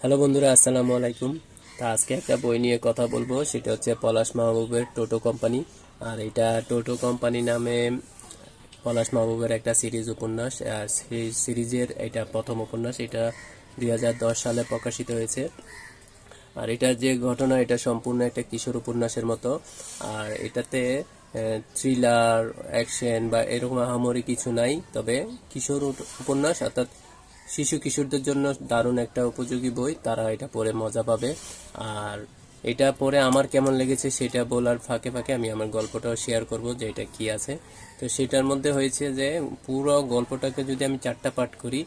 Hello বন্ধুরা, আসসালামু আলাইকুম। তা আজকে একটা বই নিয়ে কথা বলব, সেটা হচ্ছে পলাশ মাহবুবের টোটো কোম্পানি। আর এটা টোটো কোম্পানি নামে পলাশ মাহবুবের একটা সিরিজ উপন্যাস, আর সেই সিরিজের এটা প্রথম উপন্যাস, এটা দুই হাজার দশ সালে প্রকাশিত হয়েছে। আর এটার যে ঘটনা, এটা সম্পূর্ণ একটা কিশোর উপন্যাসের মতো। আর এটাতে থ্রিলার অ্যাকশন বা এরকম আহামরি কিছু নাই। তবে কিশোর উপন্যাস, অর্থাৎ শিশু কিশোরদের জন্য দারুণ একটা উপযোগী বই। তারা এটা পড়ে মজা পাবে। আর এটা পড়ে আমার কেমন লেগেছে সেটা বলার ফাঁকে ফাঁকে আমি আমার গল্পটাও শেয়ার করব যে এটা কি আছে। তো সেটার মধ্যে হয়েছে যে পুরো গল্পটাকে যদি আমি চারটা পাঠ করি,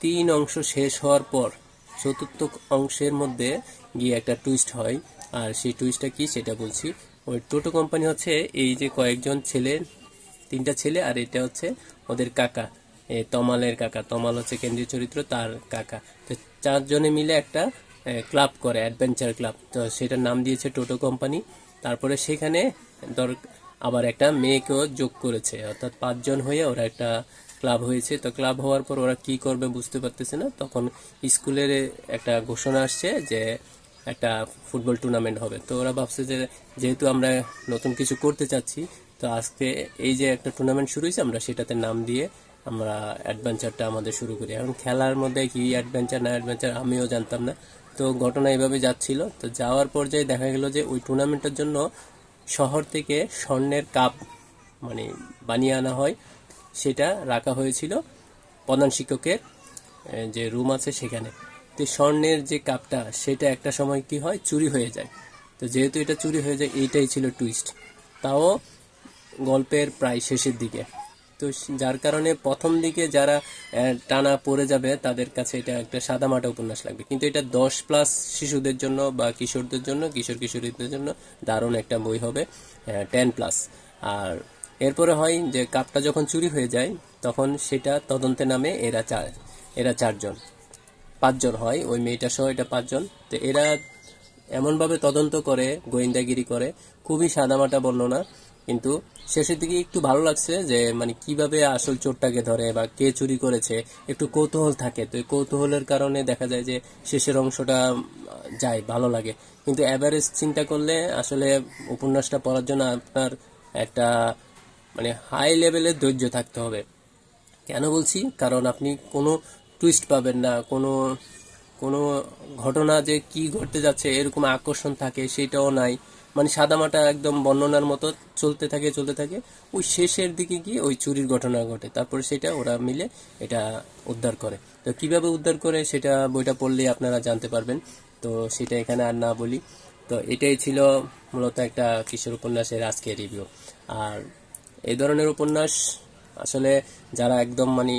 তিন অংশ শেষ হওয়ার পর চতুর্থ অংশের মধ্যে গিয়ে একটা টুইস্ট হয়। আর সেই টুইস্টটা কি সেটা বলছি। ওই টোটো কোম্পানি হচ্ছে এই যে কয়েকজন ছেলে, তিনটা ছেলে আর এটা হচ্ছে ওদের কাকা। তমালের কাকা। তমাল হচ্ছে কেন্দ্রীয় চরিত্র, তার কাকা। তো চারজনে মিলে একটা ক্লাব করে, অ্যাডভেঞ্চার ক্লাব। তো সেটার নাম দিয়েছে টোটো কোম্পানি। তারপরে সেখানে দর, আবার একটা মেয়েকেও যোগ করেছে। অর্থাৎ পাঁচজন হয়ে ওরা একটা ক্লাব হয়েছে। তো ক্লাব হওয়ার পর ওরা কি করবে বুঝতে পারতেছে না। তখন স্কুলের একটা ঘোষণা আসছে যে একটা ফুটবল টুর্নামেন্ট হবে। তো ওরা ভাবছে যে, যেহেতু আমরা নতুন কিছু করতে চাচ্ছি তো আজকে এই যে একটা টুর্নামেন্ট শুরু হয়েছে, আমরা সেটাতে নাম দিয়ে আমরা অ্যাডভেঞ্চারটা আমাদের শুরু করি। এখন খেলার মধ্যে কি অ্যাডভেঞ্চার না অ্যাডভেঞ্চার আমিও জানতাম না। তো ঘটনা এভাবে যাচ্ছিল। তো যাওয়ার পর্যায়ে দেখা গেল যে ওই টুর্নামেন্টের জন্য শহর থেকে স্বর্ণের কাপ মানে বানিয়ে আনা হয়। সেটা রাখা হয়েছিল প্রধান শিক্ষকের যে রুম আছে সেখানে। তো স্বর্ণের যে কাপটা, সেটা একটা সময় কি হয়, চুরি হয়ে যায়। তো যেহেতু এটা চুরি হয়ে যায়, এইটাই ছিল টুইস্ট তাও গল্পের প্রায় শেষের দিকে। তো যার কারণে প্রথম দিকে যারা টানা পড়ে যাবে, তাদের কাছে এটা একটা সাদামাটা উপন্যাস লাগবে। কিন্তু এটা দশ প্লাস শিশুদের জন্য বা কিশোরদের জন্য, কিশোর কিশোরীদের জন্য দারুণ একটা বই হবে টেন প্লাস। আর এরপরে হয় যে কাপটা যখন চুরি হয়ে যায়, তখন সেটা তদন্তে নামে এরা চার, এরা চারজন। পাঁচজন হয়, ওই মেয়েটা সহ এটা পাঁচজন। তো এরা এমনভাবে তদন্ত করে, গোয়েন্দাগিরি করে, খুবই সাদামাটা বর্ণনা। কিন্তু শেষের দিকে একটু ভালো লাগছে যে মানে কীভাবে আসল চোরটাকে ধরে বা কে চুরি করেছে, একটু কৌতূহল থাকে। তো এই কৌতূহলের কারণে দেখা যায় যে, শেষের অংশটা যায়, ভালো লাগে। কিন্তু অ্যাভারেজ চিন্তা করলে আসলে উপন্যাসটা পড়ার জন্য আপনার একটা মানে হাই লেভেলের ধৈর্য থাকতে হবে। কেন বলছি? কারণ আপনি কোনো টুইস্ট পাবেন না, কোনো কোনো ঘটনা যে কি ঘটতে যাচ্ছে, এরকম আকর্ষণ থাকে, সেটাও নাই। মানে সাদামাটা একদম বর্ণনার মতো চলতে থাকে চলতে থাকে। ওই শেষের দিকে গিয়ে ওই চুরির ঘটনা ঘটে। তারপরে সেটা ওরা মিলে এটা উদ্ধার করে। তো কীভাবে উদ্ধার করে সেটা বইটা পড়লেই আপনারা জানতে পারবেন। তো সেটা এখানে আর না বলি। তো এটাই ছিল মূলত একটা কিশোর উপন্যাসের আজকের রিভিউ আর এই ধরনের উপন্যাস আসলে যারা একদম মানে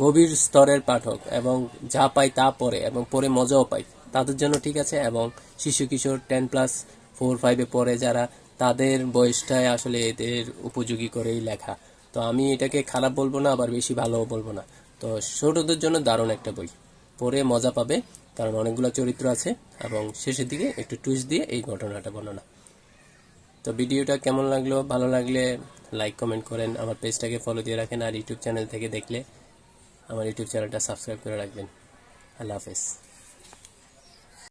গভীর স্তরের পাঠক এবং যা পায় তা পড়ে এবং পড়ে মজাও পায়, তাদের জন্য ঠিক আছে। এবং শিশু কিশোর টেন প্লাস ফোর ফাইভে পড়ে যারা, তাদের বয়সটায় আসলে এদের উপযোগী করেই লেখা। তো আমি এটাকে খারাপ বলব না, আবার বেশি ভালোও বলব না। তো ছোটদের জন্য দারুণ একটা বই। পড়ে মজা পাবে, কারণ অনেকগুলো চরিত্র আছে, এবং শেষের দিকে একটু টুইস্ট দিয়ে এই ঘটনাটা বর্ণনা তো ভিডিওটা কেমন লাগল? ভালো লাগলে লাইক কমেন্ট করেন, আমার পেজটাকে ফলো দিয়ে রাখেন, আর ইউটিউব চ্যানেল থেকে দেখলে আমার ইউটিউব চ্যানেলটা সাবস্ক্রাইব করে রাখবেন। আল্লাহ হাফেজ।